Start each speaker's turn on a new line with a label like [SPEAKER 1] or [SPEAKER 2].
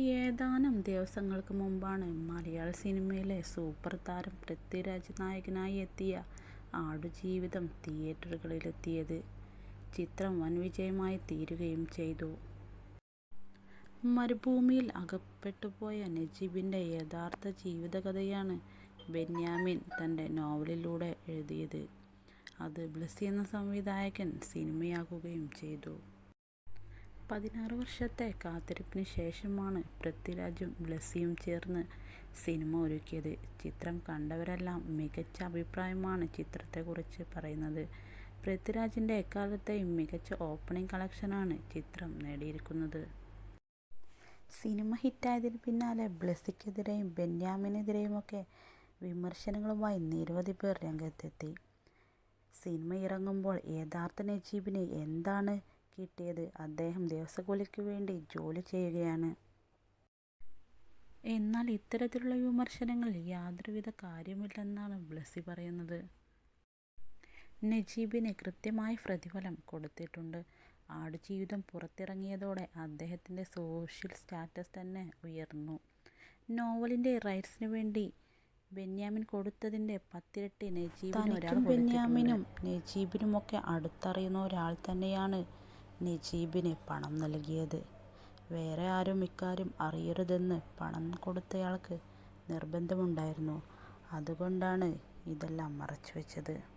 [SPEAKER 1] ഏതാനും ദിവസങ്ങൾക്ക് മുമ്പാണ് മലയാള സിനിമയിലെ സൂപ്പർ താരം പൃഥ്വിരാജ് നായകനായി എത്തിയ ആടുജീവിതം തിയേറ്ററുകളിലെത്തിയത്. ചിത്രം വൻ വിജയമായി തീരുകയും ചെയ്തു. മരുഭൂമിയിൽ അകപ്പെട്ടുപോയ നജീബിന്റെ യഥാർത്ഥ ജീവിതകഥയാണ് ബെന്യാമിൻ തന്റെ നോവലിലൂടെ എഴുതിയത്. അത് ബ്ലസ് എന്ന സംവിധായകൻ സിനിമയാക്കുകയും ചെയ്തു. പതിനാറ് വർഷത്തെ കാത്തിരിപ്പിന് ശേഷമാണ് പൃഥ്വിരാജും ബ്ലസ്സിയും ചേർന്ന് സിനിമ ഒരുക്കിയത്. ചിത്രം കണ്ടവരെല്ലാം മികച്ച അഭിപ്രായമാണ് ചിത്രത്തെക്കുറിച്ച് പറയുന്നത്. പൃഥ്വിരാജിന്റെ എക്കാലത്തെയും മികച്ച ഓപ്പണിംഗ് കളക്ഷനാണ് ചിത്രം നേടിയിരിക്കുന്നത്. സിനിമ ഹിറ്റായതിന് പിന്നാലെ ബ്ലെസിക്കെതിരെയും ബെന്യാമിനെതിരെയുമൊക്കെ വിമർശനങ്ങളുമായി നിരവധി പേർ രംഗത്തെത്തി. സിനിമ ഇറങ്ങുമ്പോൾ യഥാർത്ഥ നജീബിന് എന്താണ് കിട്ടിയത്, അദ്ദേഹം ദിവസക്കൂലിക്ക് വേണ്ടി ജോലി ചെയ്യുകയാണ്. എന്നാൽ ഇത്തരത്തിലുള്ള വിമർശനങ്ങളിൽ യാതൊരുവിധ കാര്യമില്ലെന്നാണ് ബ്ലസി പറയുന്നത്. നജീബിന് കൃത്യമായ പ്രതിഫലം കൊടുത്തിട്ടുണ്ട്. ആടുജീവിതം പുറത്തിറങ്ങിയതോടെ അദ്ദേഹത്തിന്റെ സോഷ്യൽ സ്റ്റാറ്റസ് തന്നെ ഉയർന്നു. നോവലിന്റെ റൈറ്റ്സിന് വേണ്ടി ബെന്യാമിൻ കൊടുത്തതിന്റെ പത്തിരട്ടി നജീബിനും ബെന്യാമിനും നജീബിനുമൊക്കെ അടുത്തറിയുന്ന ഒരാൾ തന്നെയാണ് നജീബിന് പണം നൽകിയത്. വേറെ ആരും ഇക്കാര്യം അറിയരുതെന്ന് പണം കൊടുത്തയാൾക്ക് നിർബന്ധമുണ്ടായിരുന്നു. അതുകൊണ്ടാണ് ഇതെല്ലാം മറച്ചുവെച്ചത്.